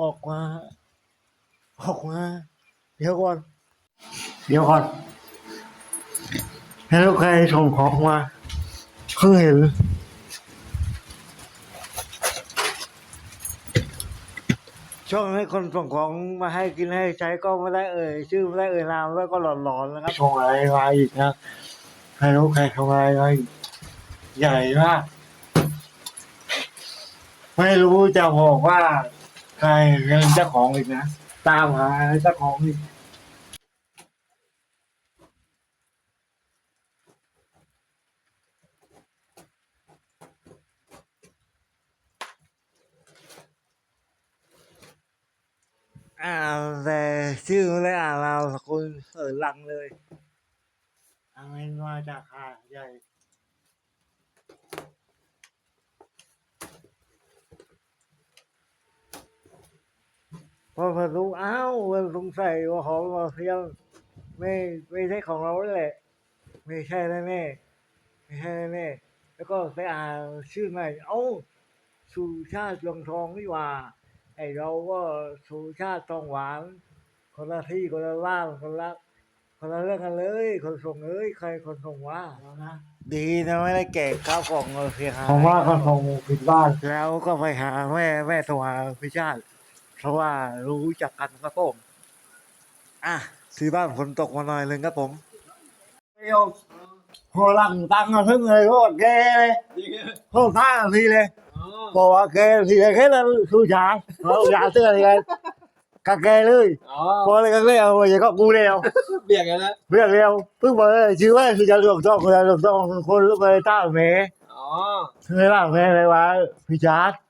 ออกมา ออกมา เดี๋ยวก่อน เดี๋ยวก่อนแล้วใครส่งของมาเพิ่งเห็นช่วงให้คนส่งของมาให้กินให้ใช้ก็ไม่ได้เอ่ยชื่อไม่ได้เอ่ยนามแล้วก็หลอนๆนะครับส่งอะไรมาอีกนะใครรู้ใครส่งอะไรมาอีกใหญ่มากไม่รู้จะบอกว่า ใครเป็นเจ้าของอีกนะตามหาเจ้าของอีกอ่านแต่ชื่อไม่ได้อ่านเราสกุลเสิร์ลังเลยอันนี้มาจากหาดใหญ่ พอพอรู้อ้าวมันสงสัยว่าของเราเทียมไม่ไม่ใช่ของเราแหละ ไม่ใช่แน่แน่ๆไม่ใช่แน่แน่ๆแล้วก็ไปอ่านชื่อใหม่เอ้าสุชาติจงทองนี่หว่า ไอเราก็สุชาติทองหวาน คนละที่คนละล่างคนละคนละเรื่องกันเลย คนส่งเอ้ยใครคนส่งว่าดีนะไม่ได้แกะข้าวกล่องเราเสียหายผมว่าคนส่งผิดบ้านแล้วก็ไปหาแม่แม่โทรหาพิชาติ เพราะว่ารู้จักกันครับผมอะซื้อบ้านฝนตกมาหน่อยเลยครับผมเดียวพอหลังตังค์มาทึ่งเลยก็แกเลยโทษท่าทีเลยบอกว่าแกทีเลยแค่นั้นสู้ช้าเราอย่าเสื้ออะไรกันกะแกเลยอ๋อพอเลยก็เลยเอาไปก็กูเดียวเบี่ยงกันนะเรียกเร็วเพิ่งบอกเลยชื่อว่าคือจะเลือกต้องคนละเลือกต้องคนลูกเลยต้าเมย์อ๋อเลยต้าเมย์เลยว่าพี่ชาร์ดอ๋ออย่ารอยกันเลยตัวพี่เบลเลยเราต้องมือเลยเลยเลยว่าดีก็ละเออมาว่านึกไปไปฮื้อไปฮื้อให้มานึกเหมือนตู้มันก็มีอยู่นี่ไงอ่าก็ก็ไม่ถูกหร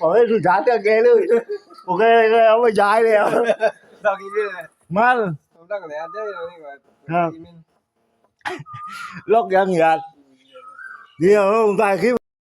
งมามากันวันนี้อ๋อซึ่งข้องมาหลังเจ๊จามกันบอกให้สุดท้ายเจอแกเลยโอเคเลยเอาไปย้ายเลยดอกอีนี่เลยมันผมตั้งแต่อันเดียวนี่ก่อนล็อกยังหยาดเดี๋ยวถ่ายคลิป